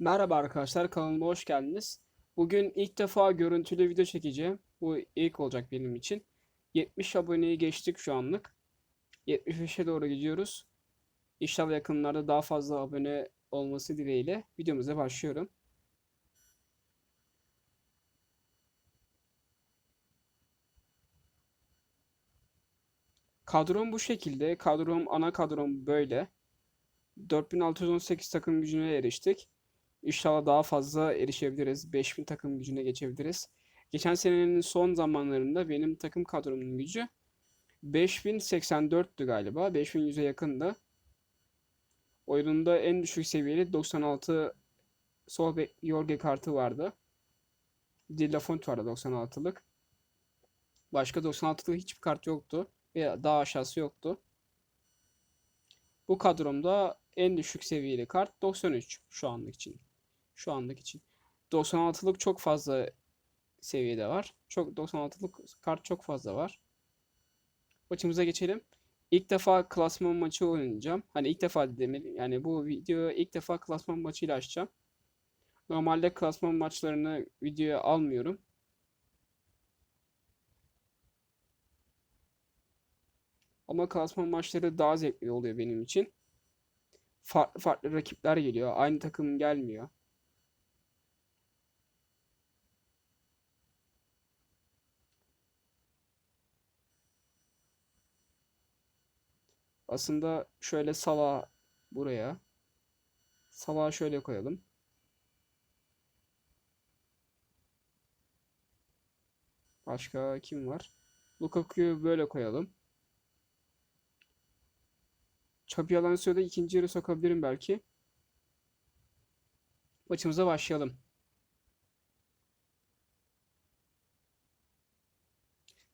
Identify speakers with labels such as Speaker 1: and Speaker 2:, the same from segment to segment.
Speaker 1: Merhaba arkadaşlar kanalıma hoş geldiniz. Bugün ilk defa görüntülü video çekeceğim. Bu ilk olacak benim için. 70 aboneyi geçtik şu anlık. 75'e doğru gidiyoruz. İnşallah yakınlarda daha fazla abone olması dileğiyle videomuza başlıyorum. Kadrom bu şekilde. Kadrom ana kadrom böyle. 4618 takım gücüne eriştik. İnşallah daha fazla erişebiliriz. 5000 takım gücüne geçebiliriz. Geçen senenin son zamanlarında benim takım kadromun gücü 5084'tü galiba. 5100'e yakındı. Oyununda en düşük seviyeli 96 sol bek kartı vardı. De La Font vardı 96'lık. Başka 96'lık hiçbir kart yoktu. Veya daha aşağısı yoktu. Bu kadromda en düşük seviyeli kart 93 şu anlık için. Şu anlık için. 96'lık çok fazla seviyede var. Çok 96'lık kart çok fazla var. Maçımıza geçelim. İlk defa klasman maçı oynayacağım. Hani ilk defa dedim yani bu videoyu ilk defa klasman maçıyla açacağım. Normalde klasman maçlarını videoya almıyorum. Ama klasman maçları daha zevkli oluyor benim için. Farklı farklı rakipler geliyor. Aynı takım gelmiyor. Aslında şöyle Salah buraya. Salah'ı şöyle koyalım. Başka kim var? Lukaku'yu böyle koyalım. Xabi Alonso'yu da ikinci yarı sokabilirim belki. Maçımıza başlayalım.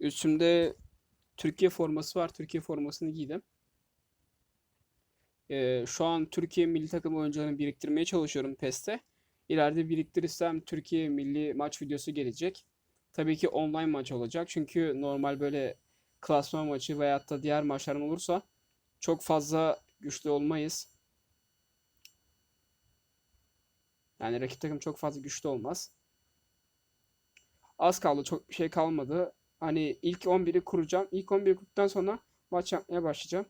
Speaker 1: Üstümde Türkiye forması var. Türkiye formasını giydim. Ee, şu an Türkiye milli takım oyuncularını biriktirmeye çalışıyorum PES'te. İleride biriktirirsem Türkiye milli maç videosu gelecek. Tabii ki online maç olacak. Çünkü normal böyle klasman maçı veyahut da diğer maçların olursa çok fazla güçlü olmayız. Yani rakip takım çok fazla güçlü olmaz. Az kaldı. Çok bir şey kalmadı. Hani ilk 11'i kuracağım. İlk 11'i kurduktan sonra maç yapmaya başlayacağım.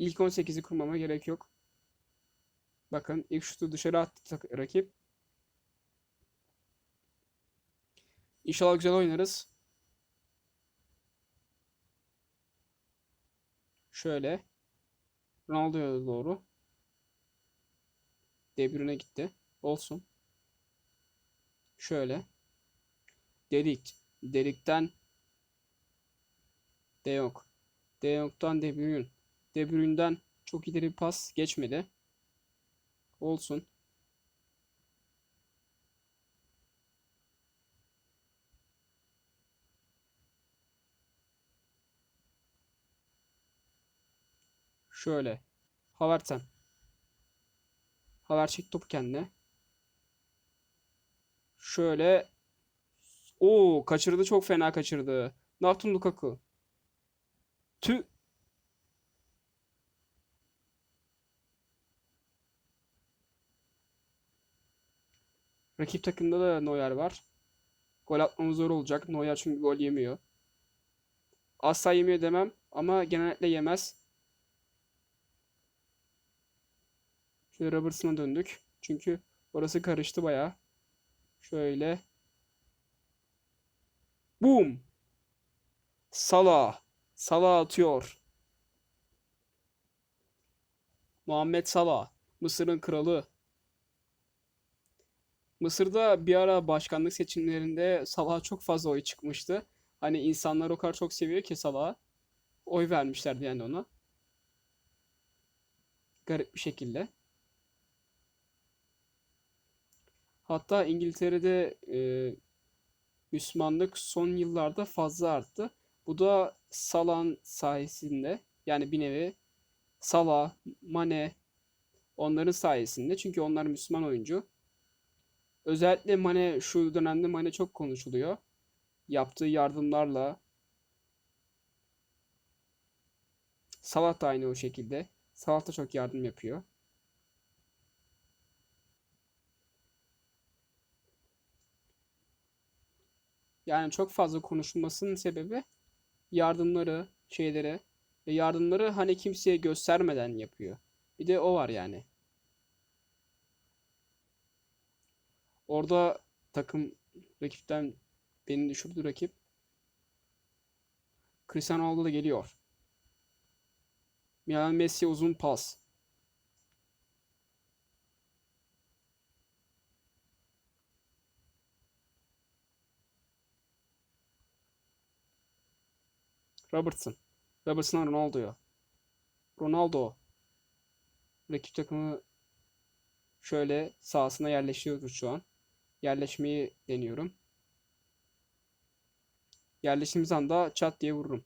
Speaker 1: İlk 18'i kurmama gerek yok. Bakın ilk şutu dışarı attı rakip. İnşallah güzel oynarız. Şöyle. Ronaldo'ya doğru. De Bruyne gitti. Olsun. Şöyle. Delik. Delikten De Jong. De Jong'dan De Bruyne. De Bruyne'den çok ileri bir pas geçmedi. Olsun. Şöyle. Havertz'en. Havertz çek topu kendine. Şöyle. Oo kaçırdı çok fena kaçırdı. Ne Lukaku? Rakip takımda da Neuer var. Gol atmamız zor olacak. Neuer çünkü gol yemiyor. Asla yemiyor demem ama genellikle yemez. Şöyle Robertson'a döndük. Çünkü orası karıştı baya. Şöyle. Boom. Salah. Salah atıyor. Muhammed Salah. Mısır'ın kralı. Mısır'da bir ara başkanlık seçimlerinde Salah'a çok fazla oy çıkmıştı. Hani insanlar o kadar çok seviyor ki Salah'a. Oy vermişlerdi yani ona. Garip bir şekilde. Hatta İngiltere'de e, Müslümanlık son yıllarda fazla arttı. Bu da Salah'ın sayesinde yani bir nevi Salah, Mane onların sayesinde. Çünkü onlar Müslüman oyuncu. Özellikle Mane şu dönemde Mane çok konuşuluyor. Yaptığı yardımlarla Salah da aynı o şekilde. Salah da çok yardım yapıyor. Yani çok fazla konuşulmasının sebebi yardımları, şeylere yardımları hani kimseye göstermeden yapıyor. Bir de o var yani. Orada takım rakipten beni düşürdü rakip. Cristiano Ronaldo da geliyor. Milan Messi uzun pas. Robertson. Robertson'a Ronaldo'ya. Ronaldo. Rakip takımı şöyle sahasına yerleştiriyoruz şu an. Yerleşmeyi deniyorum. Yerleştiğimiz anda çat diye vururum.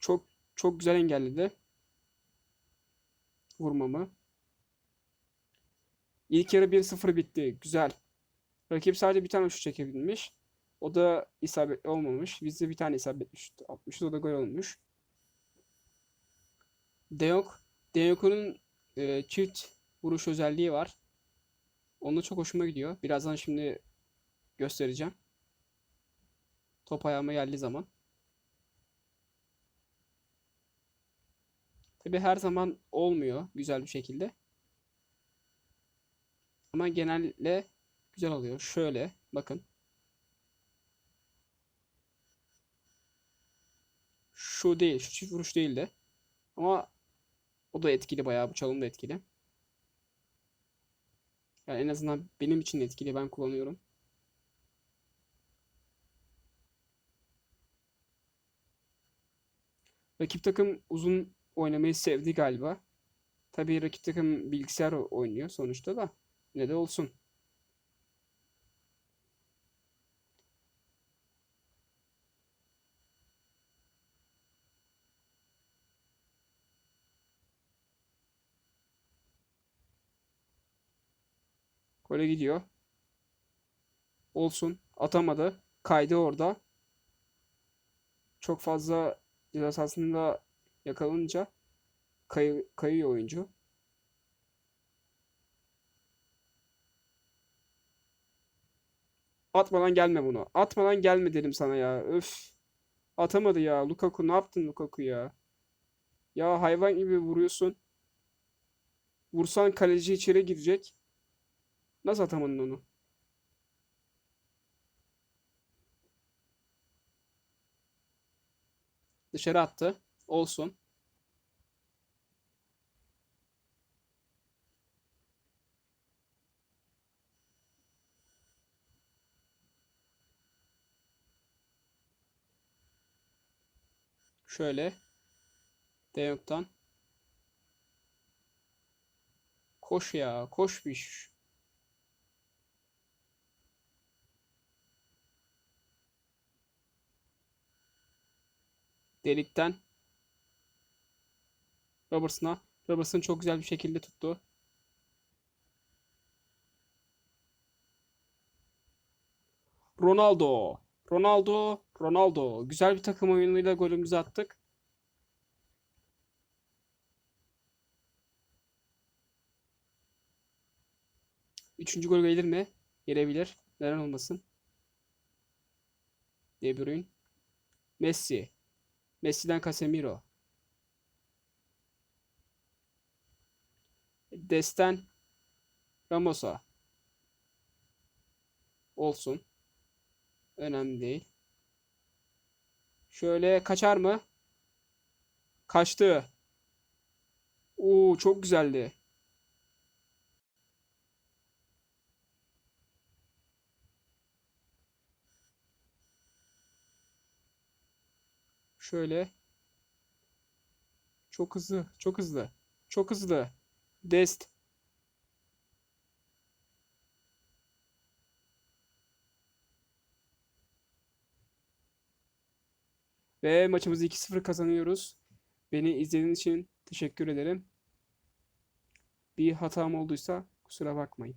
Speaker 1: Çok çok güzel engelledi vurmamı. İlk yarı 1-0 bitti. Güzel. Rakip sadece bir tane şut çekebilmiş. O da isabetli olmamış. Biz de bir tane isabetli şut atmışız. O da gol olmuş. De Jong. De Jong'un e, çift vuruş özelliği var. Onunla çok hoşuma gidiyor. Birazdan şimdi göstereceğim. Top ayağıma geldiği zaman. Tabi her zaman olmuyor güzel bir şekilde. Ama genelde güzel oluyor. Şöyle bakın. Şu değil. Şu çift vuruş değildi. Ama o da etkili bayağı. Bu çalım da etkili. Yani en azından benim için etkili. Ben kullanıyorum. Rakip takım uzun oynamayı sevdi galiba. Tabii rakip takım bilgisayar oynuyor sonuçta da. Ne de olsun. Gole gidiyor. Olsun. Atamadı. Kaydı orada. Çok fazla ceza sahasında yakalanınca kay kayıyor oyuncu. Atmadan gelme bunu. Atmadan gelme dedim sana ya. Öf. Atamadı ya. Lukaku ne yaptın Lukaku ya? Ya hayvan gibi vuruyorsun. Vursan kaleci içeri girecek. Nasıl atamadın onu? Dışarı attı. Olsun. Şöyle. De Jong'dan. Koş ya. Koş bir iş. Delikten. Robertson'a. Robertson çok güzel bir şekilde tuttu. Ronaldo. Ronaldo. Ronaldo. Güzel bir takım oyunuyla golümüzü attık. Üçüncü gol gelir mi? Gelebilir. Neden olmasın? De Bruyne. Messi. Messi'den Casemiro. Desten Ramos'a. Olsun. Önemli değil. Şöyle kaçar mı? Kaçtı. Oo çok güzeldi. Şöyle. Çok hızlı, çok hızlı. Çok hızlı. Dest. Ve maçımızı 2-0 kazanıyoruz. Beni izlediğiniz için teşekkür ederim. Bir hatam olduysa kusura bakmayın.